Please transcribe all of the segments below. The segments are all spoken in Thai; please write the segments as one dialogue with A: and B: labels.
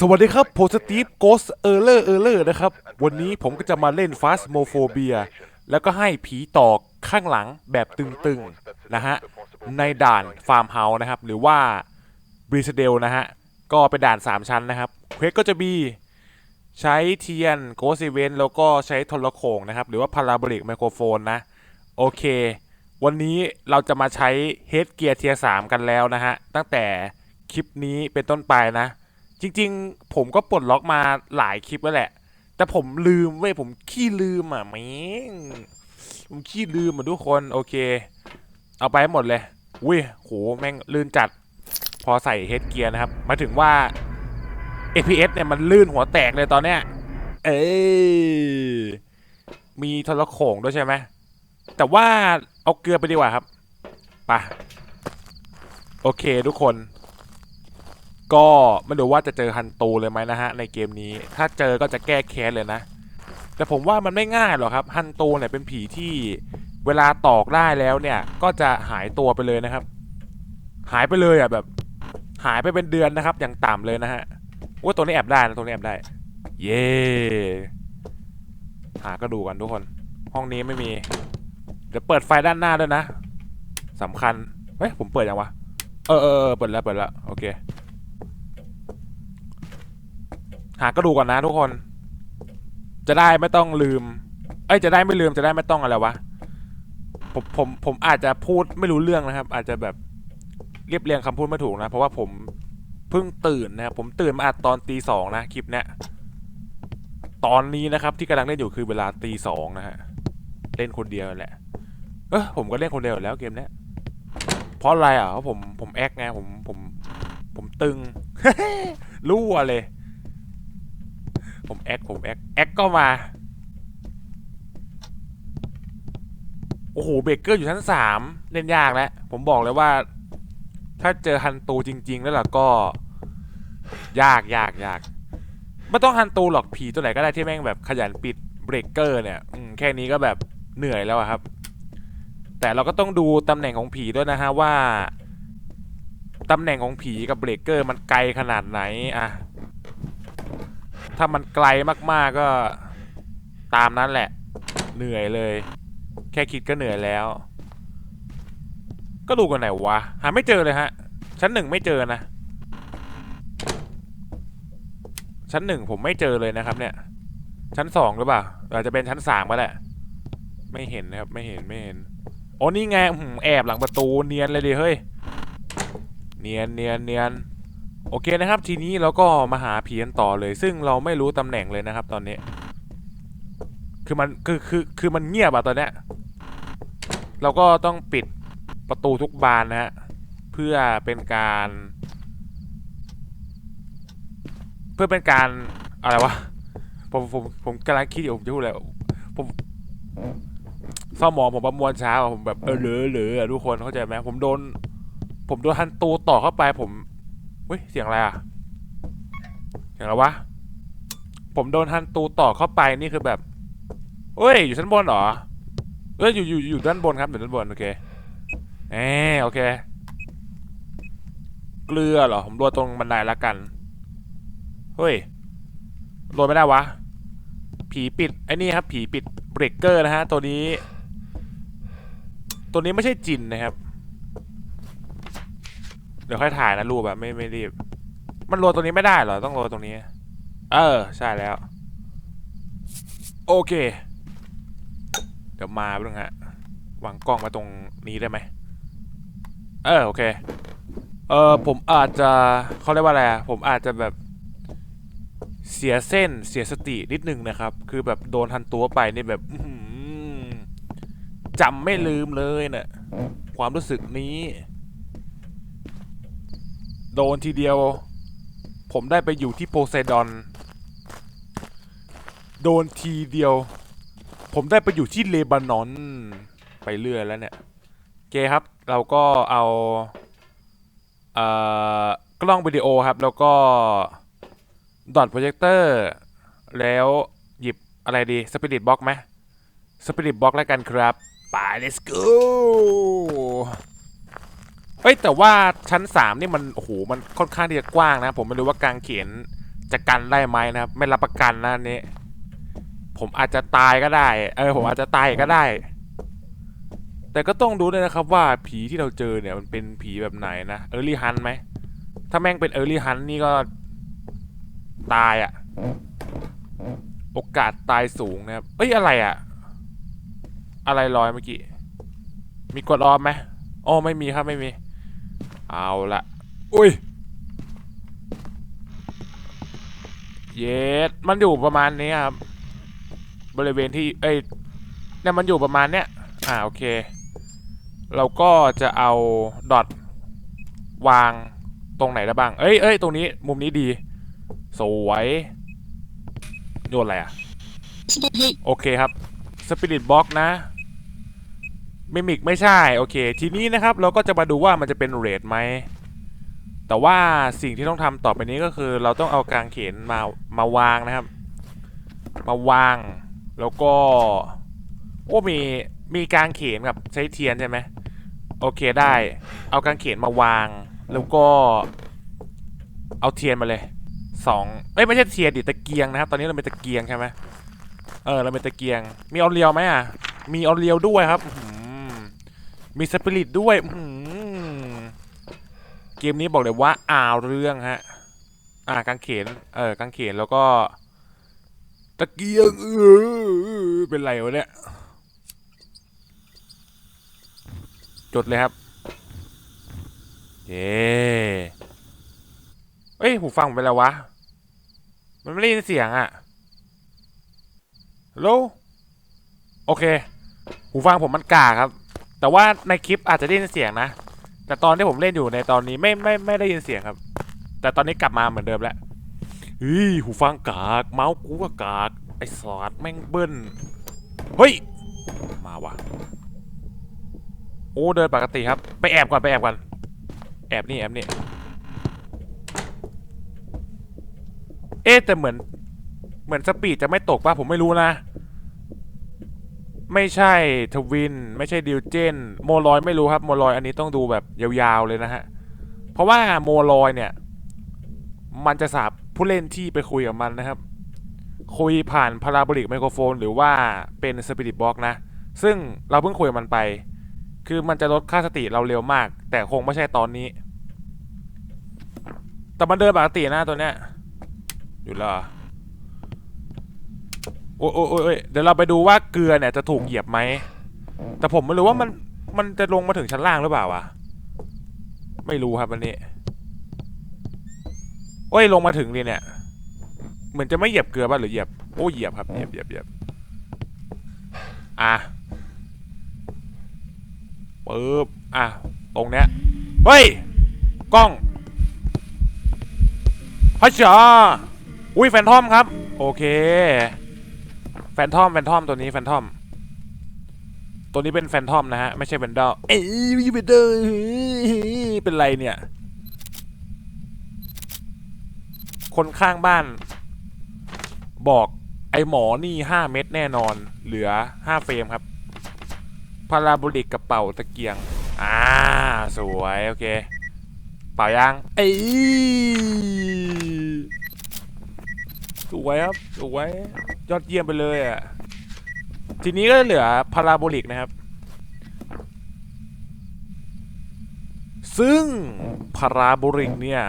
A: สวัสดีครับผมสตีฟโกสเออร์เลอร์เออร์เลอร์นะครับ วันนี้ผมก็จะมาเล่นฟาสโมโฟเบียแล้วก็ให้ผีตอกข้างหลังแบบตึงๆ นะฮะ ในด่านฟาร์มเฮาส์นะครับ หรือว่าบริสเดลนะฮะ ก็เป็นด่าน 3 ชั้นนะครับ เควสก็จะมีใช้เทียนโกสเวนแล้วก็ใช้โทรโขงนะครับ หรือว่าพาราโบลิกไมโครโฟนนะ โอเค วันนี้เราจะมาใช้เฮดเกียร์เทียร์สามกันแล้วนะฮะ ตั้งแต่คลิปนี้เป็นต้นไปนะ จริง ๆ ผมก็ปลดล็อกมาหลายคลิปแล้วแหละ แต่ผมลืมเว้ยผมขี้ลืมอะแม่งผมขี้ลืมอะทุกคนโอเค เอาไปหมดเลยอุ้ยโหแม่งลื่นจัด พอใส่เฮดเกียร์นะครับมาถึงว่า APS เนี่ยมันลื่นหัวแตกเลยตอนเนี้ย เอ้ยมีทรโขงด้วยใช่ไหมแต่ว่าเอาเกลือไปดีกว่าครับไปะโอเคทุกคน ก็ไม่รู้ว่าจะเจอฮันตูเลยไหมนะฮะในเกมนี้ ถ้าเจอก็จะแก้แค้นเลยนะ แต่ผมว่ามันไม่ง่ายหรอกครับฮันตูเนี่ยเป็นผีที่เวลาตอกได้แล้วเนี่ยก็จะหายตัวไปเลยนะครับ หายไปเลยอะแบบ หายไปเป็นเดือนนะครับ อย่างต่ำเลยนะฮะว่าตัวนี้แอบได้นะตัวนี้แอบได้ เย้หาก็ดูกันทุกคน ห้องนี้ไม่มีเดี๋ยวเปิดไฟด้านหน้าด้วยนะสำคัญเฮ้ยผมเปิดยังวะเออเออเปิดแล้วเปิดแล้วโอเค หากระดูกก่อนนะทุกคน จะได้ไม่ต้องลืม เอ้ยจะได้ไม่ลืมจะได้ไม่ต้องอะไรวะผมผมผมอาจจะพูดไม่รู้เรื่องนะครับ อาจจะแบบเรียบเรียงคำพูดไม่ถูกนะ เพราะว่าผมเพิ่งตื่นนะครับผมตื่นมาอัดตอนตีสองนะคลิปเนี้ยตอนนี้นะครับ ที่กำลังเล่นอยู่คือเวลาตีสองนะฮะเล่นคนเดียวแหละ เออผมก็เล่นคนเดียวแล้วเกมเนี้ยเพราะอะไรอะเพราะผมผมแอคไงผมผม ผมตึงรั่วเลย ผมแอคผมแอคแอคก็มา โอ้โหเบเกอร์อยู่ชั้นสามเล่นยากแล้ว ผมบอกเลยว่า ถ้าเจอฮันตูจริง ๆ แล้วล่ะก็ ยากยากยากไม่ต้องฮันตูหรอกผีตัวไหนก็ได้ที่แม่งแบบขยันปิดเบรกเกอร์เนี่ยอืแค่นี้ก็แบบเหนื่อยแล้วครับ แต่เราก็ต้องดูตำแหน่งของผีด้วยนะฮะว่าตำแหน่งของผีกับเบรกเกอร์มันไกลขนาดไหนอะ ถ้ามันไกลมากๆก็ตามนั้นแหละ เหนื่อยเลย แค่คิดก็เหนื่อยแล้ว ก็ดูกันไหนวะ หาไม่เจอเลยฮะ ชั้นหนึ่งไม่เจอนะ ชั้นหนึ่งผมไม่เจอเลยนะครับ เนี่ย ชั้นสองหรือเปล่าอาจจะเป็นชั้นสามก็แหละ ไม่เห็นนะครับ ไม่เห็นไม่เห็นโอ้นี่ไงแอบหลังประตูเนียนเลยดิเฮ้ย เนียนเนียนเนียน โอเคนะครับ ทีนี้เราก็มาหาผีกันต่อเลย ซึ่งเราไม่รู้ตำแหน่งเลยนะครับ ตอนนี้ คือมันคือคือคือมันเงียบอะตอนเนี้ยเราก็ต้องปิดประตูทุกบานนะฮะเพื่อเป็นการ เพื่อเป็นการอะไรวะผมผมผมกำลังคิดอยู่ผมจะพูดอะไรผมสมองผมประมวลช้าผมแบบเออเหลือเหลือทุกคนเข้าใจไหมผมโดน ผมโดนฮันตูต่อเข้าไปผม เฮ้ยเสียงอะไรอะเสียงอะไรวะ ผมโดนฮันตูต่อเข้าไปนี่คือแบบเอ้ยอยู่ชั้นบนเหรอเอ้ยอยู่อยู่อยู่ด้านบนครับอยู่ด้านบนโอเคเออโอเค เกลือเหรอผมโรยตรงบันไดละกันเฮ้ยโรยไม่ได้วะผีปิดไอ้นี่ครับผีปิดเบรกเกอร์นะฮะตัวนี้ ตัวนี้ไม่ใช่จินนะครับ เดี๋ยวค่อยถ่ายนะรูปแบบไม่ไม่รีบ มันโรยตรงนี้ไม่ได้เหรอ ต้องโรยตรงนี้ เออ ใช่แล้ว โอเค เดี๋ยวมาบ้างฮะวางกล้องมาตรงนี้ได้ไหม เออ โอเค เออผมอาจจะเขาเรียกว่าอะไรผมอาจจะแบบเสียเส้นเสียสตินิดนึงนะครับ คือแบบโดนทันตัวไปนี่แบบจำไม่ลืมเลยเนะ่ะความรู้สึกนี้ โดนทีเดียว ผมได้ไปอยู่ที่โพไซดอน โดนทีเดียว ผมได้ไปอยู่ที่เลบานอน ไปเรื่อยแล้วเนี่ยเคครับ เราก็เอาเอ่อกล้องวิดีโอครับ แล้วก็ดอทโปรเจคเตอร์แล้วหยิบอะไรดีสปิริตบ็อกไหมสปิริตบ็อกแล้วกันครับไป let's go เฮ้ยแต่ว่าชั้น3นี่มันโอ้โหมันค่อนข้างที่จะกว้างนะ ผมไม่รู้ว่ากางเขนจะกันได้ไหมนะครับไม่รับประกันนะนี้ผมอาจจะตายก็ได้ เออผมอาจจะตายก็ได้ แต่ก็ต้องดูด้วยนะครับว่าผีที่เราเจอเนี่ยมันเป็นผีแบบไหนนะเออร์ลี่ฮันไหมถ้าแม่งเป็นเออร์ลี่ฮันนี่ก็ตายอะ่ะ โอกาสตายสูงนะครับเอ้ยอะไรอะ่ะ อะไรลอยเมื่อกี้มีกดออมไหมอ๋อไม่มีครับไม่มี เอาละอุ้ย เยสมันอยู่ประมาณนี้ครับ บริเวณที่ เอ้ยเนี่ยมันอยู่ประมาณเนี้ย อ่า โอเค เราก็จะเอาดอทวางตรงไหนได้บ้าง เอ้ยเอ้ยตรงนี้ มุมนี้ดี สวย โยนอะไรอะโอเคครับ สปิริตบ็อกนะ มิมิกไม่ใช่โอเค ทีนี้นะครับเราก็จะมาดูว่ามันจะเป็นเรทไหมแต่ว่าสิ่งที่ต้องทำต่อไปนี้ก็คือ เราต้องเอากางเขนมามาวางนะครับ มาวาง แล้วก็โอ้มีมีกางเขนกับใช้เทียนใช่ไหมโอเคได้ เอากางเขนมาวาง แล้วก็ เอาเทียนมาเลยสองเอ้ยไม่ใช่เทียนดิตะเกียงนะครับ ตอนนี้เราเป็นตะเกียงใช่ไหมเออเราเป็นตะเกียง มีออนเรียวไหมอะมีออนเรียวด้วยครับ มีสปิริตด้วยเกมนี้บอกเลยว่าอ่าวเรื่องฮะ อ่ากางเขน เออกางเขนแล้วก็ ตะเกียงเออเป็นไรวะเนี่ย จดเลยครับเย้เอ้ย หูฟังไปแล้ววะ มันไม่ได้ยินเสียงอะฮัลโหลโอเค หูฟังผมมันกาครับ แต่ว่าในคลิปอาจจะได้ยินเสียงนะ แต่ตอนที่ผมเล่นอยู่ในตอนนี้ไม่ไม่ไม่ได้ยินเสียงครับ แต่ตอนนี้กลับมาเหมือนเดิมแล้วเฮ้ยหูฟังกาก เมาส์กูก็กาก ไอ้สอดแม่งเบิ้ลเฮ้ย มาว่ะ โอ้เดินปกติครับ ไปแอบก่อนไปแอบก่อน แอบนี่แอบนี่ เอ๊ะแต่เหมือน เหมือนสปีดจะไม่ตกป่ะผมไม่รู้นะ ไม่ใช่ทวิน ไม่ใช่ดิวเจน โมลอยไม่รู้ครับ โมลอยอันนี้ต้องดูแบบยาวๆเลยนะฮะ เพราะว่าโมลอยเนี่ย มันจะสาบผู้เล่นที่ไปคุยกับมันนะครับ คุยผ่านพาราโบลิกไมโครโฟน หรือว่าเป็นสปิริตบ็อกนะ ซึ่งเราเพิ่งคุยกับมันไป คือมันจะลดค่าสติเราเร็วมาก แต่คงไม่ใช่ตอนนี้ แต่มันเดินปกตินะตัวเนี้ยอยู่ล้วเหรอ โอ้ยโอ้ยเดี๋ยวเราไปดูว่าเกลือเนี่ยจะถูกเหยียบไหม แต่ผมไม่รู้ว่ามันมันจะลงมาถึงชั้นล่างหรือเปล่าวะ ไม่รู้ครับอันนี้ โอ้ยลงมาถึงเลยเนี่ย เหมือนจะไม่เหยียบเกลือป่ะหรือเหยียบ โอ้เหยียบครับเหยียบเหยียบเหยียบอะปึ๊บอะ ตรงเนี้ย เฮ้ย กล้องฮัชชาอุ้ยแฟนทอมครับ โอเค แฟนทอมแฟนทอมตัวนี้แฟนทอม ตัวนี้เป็นแฟนทอมนะฮะ ไม่ใช่แวนดอลเอ้ยไม่ใช่แวนดอลเป็นไรเนี่ย คนข้างบ้าน บอกไอหมอนี่ห้าเม็ดแน่นอน เหลือห้าเฟรมครับ พาราโบลิกกระเป๋าตะเกียง อ่า สวย โอเค เป่ายัง เอ้ย สวยครับสวยยอดเยี่ยมไปเลยอะ ทีนี้ก็เหลือพาราโบลิกนะครับ ซึ่งพาราโบลิกเนี่ย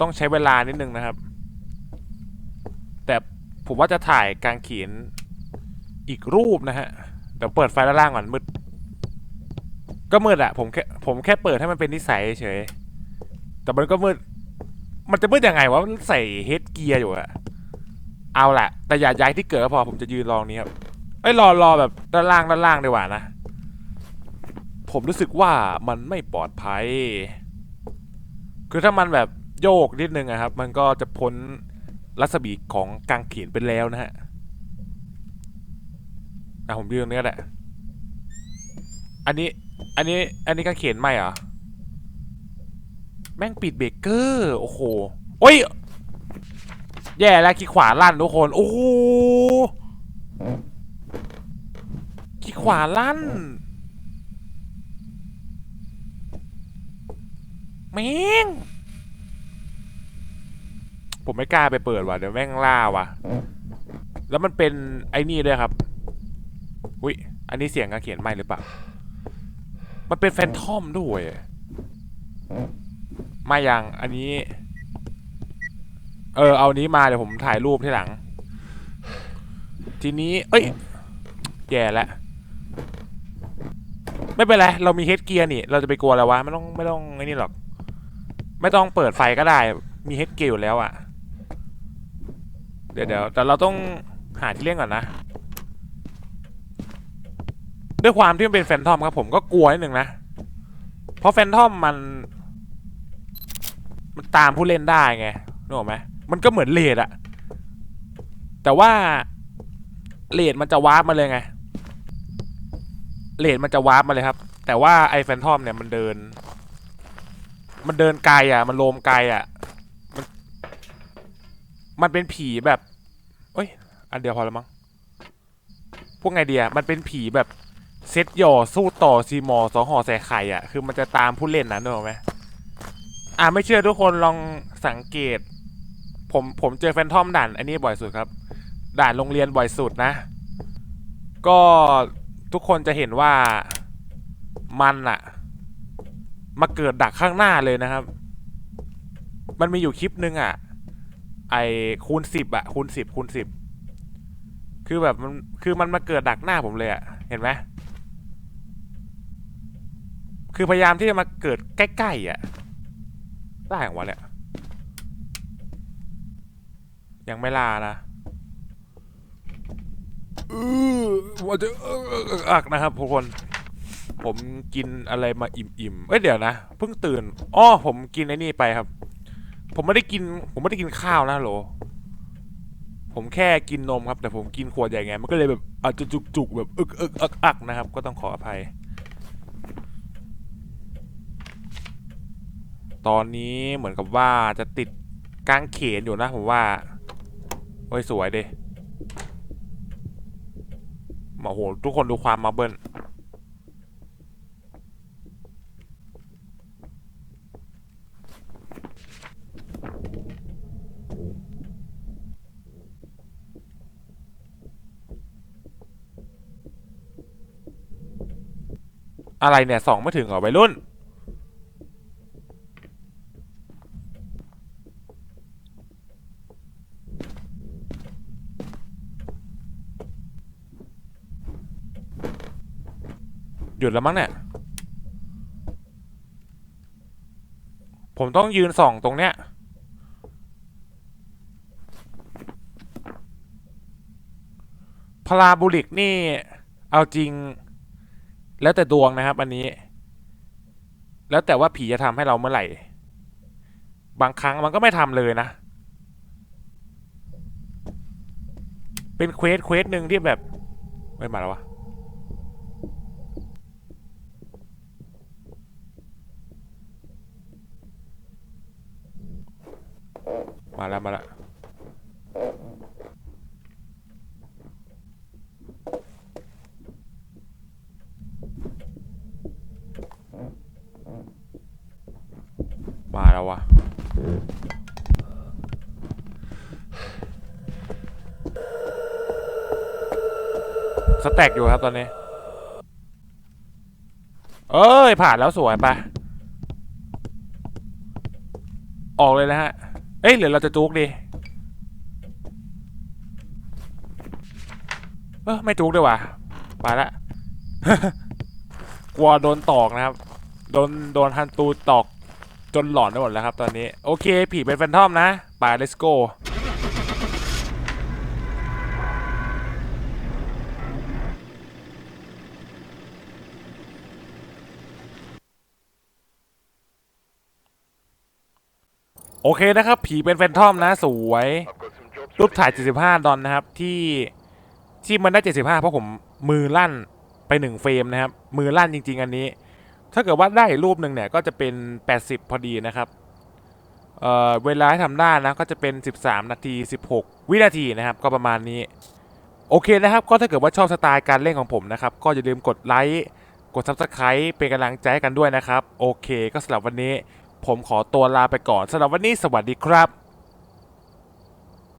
A: ต้องใช้เวลานิดนึงนะครับ แต่ผมว่าจะถ่ายกางเขียนอีกรูปนะฮะเดี๋ยวเปิดไฟด้านล่างก่อนมืด ก็มืดอะผมแค่ผมแค่เปิดให้มันเป็นนิสัยเฉย แต่มันก็มืด มันจะมืดยังไงวะมันใส่เฮดเกียร์อยู่อะ เอาแหละแต่อย่าย้ายที่เกิดก็พอผมจะยืนรองนี้ครับเอ้รอรอแบบด้านล่างด้านล่างดีกว่านะ ผมรู้สึกว่ามันไม่ปลอดภัย คือถ้ามันแบบโยกนิดนึงอะครับ มันก็จะพ้นรัศมีของกางเขนไปแล้วนะฮะอะผมยืนตรงนี้ก็ได้อันนี้ อันนี้ อันนี้กางเขนไหมเหรอ แม่งปิดเบรกเกอร์ โอ้โห โอ้ย แย่แล้วขี้ขวาลั่นทุกคน โอ้โหขี้ขวาลั่นแม่งผมไม่กล้าไปเปิดว่ะเดี๋ยวแม่งล่าว่ะ แล้วมันเป็นไอ้นี่ด้วยครับ อุ้ย อันนี้เสียงการเขียนไม่หรือเปล่า มันเป็นแฟนทอมด้วยมาอย่างอันนี้ เออ เอานี้มาเดี๋ยวผมถ่ายรูปที่หลัง ทีนี้ เอ้ย แย่แล้วไม่เป็นไร เรามีเฮดเกียร์นี่ เราจะไปกลัวอะไรวะ ไม่ต้องไม่ต้องไอ้นี่หรอก ไม่ต้องเปิดไฟก็ได้ มีเฮดเกียร์อยู่แล้วอะ่ะ เดี๋ยวเดี๋ยวแต่เราต้องหาที่เล่นก่อนนะ ด้วยความที่มันเป็นแฟนทอมครับผมก็กลัวนิดนึงนะ เพราะแฟนทอมมัน มันตามผู้เล่นได้ไงนึกออกไหม มันก็เหมือนเลดอะแต่ว่าเลดมันจะวาร์ปมาเลยไงเลดมันจะวาร์ปมาเลยครับ แต่ว่าไอ้แฟนทอมเนี่ยมันเดิน มันเดินไกลอะ มันโลมไกลอะ มันมันเป็นผีแบบเอ้ย อันเดียวพอแล้วมั้งพวกไงเดียมันเป็นผีแบบเซตหย่อสู้ต่อซีมอสองห่อใส่ไข่อะ คือมันจะตามผู้เล่นนะนึกออกไหมอ่าไม่เชื่อทุกคนลองสังเกต ผมผมเจอแฟนทอมด่านอันนี้บ่อยสุดครับ ด่านโรงเรียนบ่อยสุดนะ ก็ทุกคนจะเห็นว่ามันอะมาเกิดดักข้างหน้าเลยนะครับ มันมีอยู่คลิปนึงอะไอคูณสิบอะคูณสิบคูณสิบคือแบบมันคือมันมาเกิดดักหน้าผมเลยอะเห็นไหมคือพยายามที่จะมาเกิดใกล้ๆอะได้ของวะเนี่ย ยังไม่ลานะเออว่าจะอักนะครับทุกคน ผมกินอะไรมาอิ่มๆเอ้ยเดี๋ยวนะเพิ่งตื่นอ้อผมกินไอ้นี่ไปครับ ผมไม่ได้กิน ผมไม่ได้กินข้าวนะโหลผมแค่กินนมครับ แต่ผมกินขวดใหญ่ไงมันก็เลยแบบอาจจะจุกๆแบบอึกอึกอักอักนะครับ ก็ต้องขออภัย ตอนนี้เหมือนกับว่าจะติดกางเขนอยู่นะผมว่า โอ้ยสวยดิโอ้โหทุกคนดูความมาเบิ้ลอะไรเนี่ยสองไม่ถึงเหรอวัยรุ่น หยุดแล้วมั้งเนี่ย ผมต้องยืนส่องตรงเนี้ยพาราโบลิกนี่ เอาจริง แล้วแต่ดวงนะครับ อันนี้ แล้วแต่ว่าผีจะทำให้เราเมื่อไหร่ บางครั้งมันก็ไม่ทำเลยนะ เป็นเควสเควสหนึ่งที่แบบ ไม่มาแล้ววะ มาแล้วมาแล้วมาแล้ววะสแต็กอยู่ครับตอนนี้ เอ้ย ผ่านแล้วสวยไป ออกเลยนะฮะ เอ้ยหรือเราจะจุกดีเออไม่จุกด้วยว่าไปละกลัวโดนตอกนะครับ โดนโดนฮันตูตอกจนหลอนไปหมดแล้วครับตอนนี้ โอเค ผีเป็นแฟนทอมนะไป let's go โอเคนะครับ ผีเป็นแฟนทอมนะ สวย รูปถ่าย 75 ดอลนะครับ ที่ที่มันได้ 75 เพราะผมมือลั่นไปหนึ่งเฟรมนะครับ มือลั่นจริง ๆ อันนี้ ถ้าเกิดว่าได้รูปหนึ่งเนี่ย ก็จะเป็น 80 พอดีนะครับเอ่อเวลาให้ทำได้นะก็จะเป็น 13 นาที 16 วินาทีนะครับ ก็ประมาณนี้ โอเคนะครับ ก็ถ้าเกิดว่าชอบสไตล์การเล่นของผมนะครับ ก็อย่าลืมกดไลค์ กด Subscribe เป็นกำลังใจให้กันด้วยนะครับ โอเค ก็สำหรับวันนี้ ผมขอตัวลาไปก่อนสำหรับวันนี้สวัสดีครับ